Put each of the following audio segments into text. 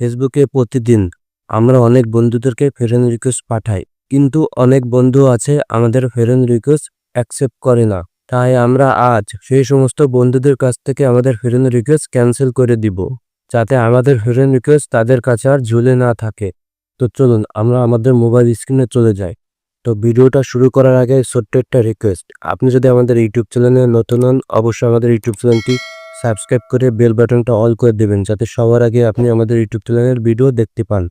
ফেসবুকে প্রতিদিন আমরা অনেক বন্ধুদেরকে ফ্রেন্ড রিকোয়েস্ট পাঠাই। কিন্তু অনেক বন্ধু আছে আমাদের ফ্রেন্ড রিকোয়েস্ট অ্যাকসেপ্ট করে না। তাই আমরা আজ সেই সমস্ত বন্ধুদের কাছ থেকে আমাদের ফ্রেন্ড রিকোয়েস্ট ক্যান্সেল করে দিব। যাতে আমাদের ফ্রেন্ড রিকোয়েস্ট তাদের কাছে আর ঝুলে না থাকে। তো চলুন, আমরা আমাদের মোবাইল স্ক্রিনে চলে যাই। তো ভিডিওটা শুরু করার আগে ছোট্ট একটা রিকোয়েস্ট আপনি যদি আমাদের ইউটিউব চ্যানেলে নতুন হন, অবশ্যই আমাদের ইউটিউব চ্যানেলটি সাবস্ক্রাইব করে বেল বাটনটা অল করে দেবেন যাতে সবার আগে আপনি আমাদের ইউটিউব চ্যানেলের ভিডিও দেখতে পান।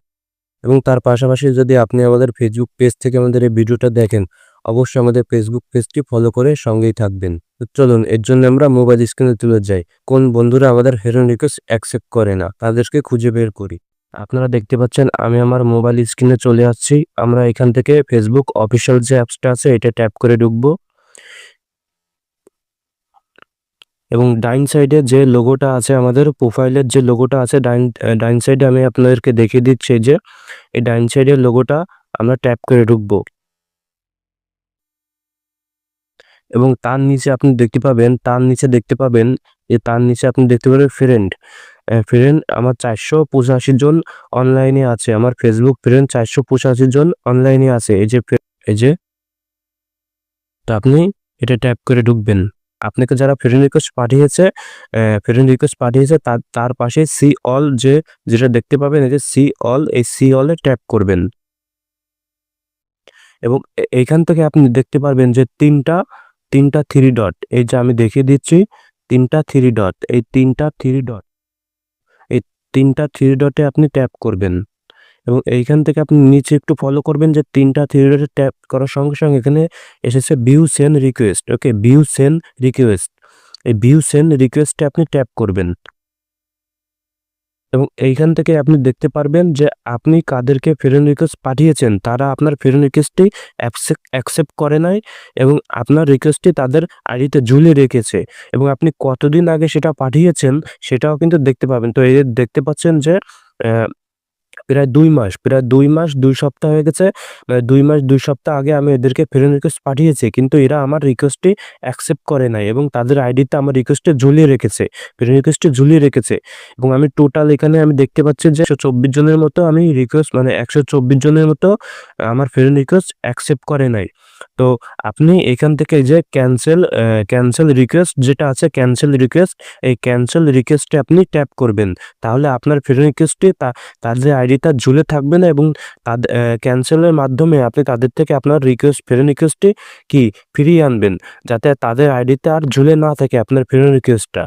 এবং তার পাশাপাশি যদি আপনি আমাদের ফেসবুক পেজ থেকে আমাদের এই ভিডিওটা দেখেন, অবশ্যই আমাদের ফেসবুক পেজটি ফলো করে সঙ্গেই থাকবেন। চলুন, এর জন্য আমরা মোবাইল স্ক্রিনে তুলে যাই। কোন বন্ধুরা আমাদের ফ্রেন্ড রিকোয়েস্ট অ্যাকসেপ্ট করে না, তাদেরকে খুঁজে বের করি। আপনারা দেখতে পাচ্ছেন, আমি আমার মোবাইল স্ক্রিনে চলে আসছি। আমরা এখান থেকে ফেসবুক অফিসিয়াল যে অ্যাপসটা আছে, এটা ট্যাপ করে ঢুকবো। এবং ডাইন সাইডে যে লোগোটা আছে আমাদের, প্রোফাইলের যে লোগোটা আছে, ডাইন ডাইন সাইডে আমি আপনাদেরকে দেখিয়ে দিচ্ছি যে, এই ডাইন সাইডের লোগোটা আমরা ট্যাপ করে ঢুকবো। এবং তার নিচে আপনি দেখতে পাবেন, তার নিচে দেখতে পাবেন, যে তার নিচে আপনি দেখতে পাবেন ফ্রেন্ড। ফ্রেন্ড আমার চারশো পঁচাশি জন অনলাইনে আছে, আমার ফেসবুক ফ্রেন্ড চারশো পঁচাশি জন অনলাইনে আছে, এই যে এই যে, তো আপনি এটা ট্যাপ করে ঢুকবেন। আপনাকে যারা ফ্রেন্ড রিকোয়েস্ট পাঠিয়েছে ফ্রেন্ড রিকোয়েস্ট পাঠিয়েছে, তার তার পাশে সি অল যে, যেটা দেখতে পাবেন, এই যে সি অল এই সি অলে ট্যাপ করবেন। এবং এইখান থেকে আপনি দেখতে পারবেন যে তিনটা তিনটা থ্রি ডট এই যে আমি দেখিয়ে দিচ্ছি, তিনটা থ্রি ডট এই তিনটা থ্রি ডট এই তিনটা থ্রি ডটে আপনি ট্যাপ করবেন। এবং এইখান থেকে আপনি নিচে একটু ফলো করবেন যে তিনটা ডটে ট্যাপ করার সঙ্গে সঙ্গে এখানে এসেছে view sent request okay view sent request এই ভিউ সেন রিকোয়েস্টে আপনি ট্যাপ করবেন। এবং এইখান থেকে আপনি দেখতে পারবেন যে আপনি কাদেরকে ফ্রেন্ড রিকোয়েস্ট পাঠিয়েছেন, তারা আপনার ফ্রেন্ড রিকোয়েস্টটি অ্যাকসেপ্ট করে নাই এবং আপনার রিকোয়েস্টটি তাদের আইডিতে ঝুলিয়ে রেখেছে। এবং আপনি কতদিন আগে সেটা পাঠিয়েছেন, সেটাও কিন্তু দেখতে পাবেন। তো এই দেখতে পাচ্ছেন যে প্রায় দুই মাস, প্রায় দুই মাস, দুই সপ্তাহ হয়ে গেছে। মানে দুই মাস, দুই সপ্তাহ আগে আমি এদেরকে ফ্রেন্ড রিকোয়েস্ট পাঠিয়েছি, কিন্তু এরা আমার রিকোয়েস্টটি অ্যাকসেপ্ট করে নাই এবং তাদের আইডিতে আমার রিকোয়েস্টে ঝুলিয়ে রেখেছে ফ্রেন্ড রিকোয়েস্টে ঝুলিয়ে রেখেছে। এবং আমি টোটাল এখানে আমি দেখতে পাচ্ছি যে একশো চব্বিশ জনের মতো আমি রিকোয়েস্ট মানে একশো চব্বিশ জনের মতো আমার ফ্রেন্ড রিকোয়েস্ট অ্যাকসেপ্ট করে নাই। তো আপনি এখান থেকে যে ক্যান্সেল ক্যান্সেল রিকোয়েস্ট যেটা আছে ক্যান্সেল রিকোয়েস্ট এই ক্যান্সেল রিকোয়েস্টে আপনি ট্যাপ করবেন। তাহলে আপনার ফ্রেন্ড রিকোয়েস্টটি তাদের আইডিটা ঝুলে থাকবে না এবং তাদের ক্যান্সেলের মাধ্যমে আপনি তাদের থেকে আপনার রিকোয়েস্ট ফ্রেন্ড রিকোয়েস্টটি কি ফিরিয়ে আনবেন, যাতে তাদের আইডিতে আর ঝুলে না থাকে আপনার ফ্রেন্ড রিকোয়েস্টটা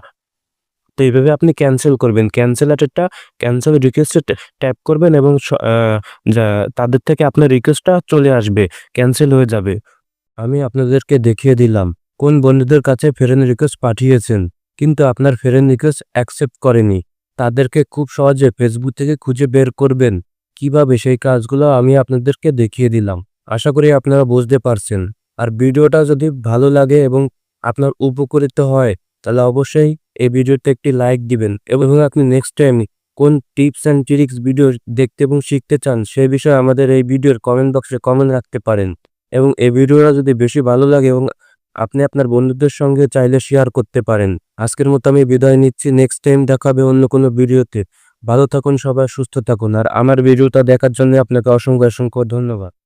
তো এইভাবে আপনি ক্যান্সেল করবেন। ক্যান্সেল ক্যান্সেলেটেডটা ক্যান্সেল রিকোয়েস্টে ট্যাপ করবেন এবং তাদের থেকে আপনার রিকোয়েস্টটা চলে আসবে ক্যান্সেল হয়ে যাবে। আমি আপনাদেরকে দেখিয়ে দিলাম, কোন বন্ধুদের কাছে ফ্রেন্ড রিকোয়েস্ট পাঠিয়েছেন, কিন্তু আপনার ফ্রেন্ড রিকোয়েস্ট অ্যাকসেপ্ট করেনি। তাদেরকে খুব সহজে ফেসবুক থেকে খুঁজে বের করবেন। কীভাবে সেই কাজগুলো আমি আপনাদেরকে দেখিয়ে দিলাম। আশা করি আপনারা বুঝতে পারছেন। আর ভিডিওটা যদি ভালো লাগে এবং আপনার উপকৃত হয়, তাহলে অবশ্যই এই ভিডিওতে একটি লাইক দিবেন। এবং আপনি নেক্সট টাইম কোন টিপস অ্যান্ড ট্রিক্স ভিডিও দেখতে এবং শিখতে চান সেই বিষয়ে আমাদের এই ভিডিওর কমেন্ট বক্সে কমেন্ট রাখতে পারেন। এবং এই ভিডিওটা যদি বেশি ভালো লাগে এবং আপনি আপনার বন্ধুদের সঙ্গে চাইলে শেয়ার করতে পারেন। আজকের মতো আমি বিদায় নিচ্ছি। নেক্সট টাইম দেখাবে অন্য কোনো ভিডিওতে। ভালো থাকুন সবাই, সুস্থ থাকুন। আর আমার ভিডিওটা দেখার জন্য আপনাকে অসংখ্য অসংখ্য ধন্যবাদ।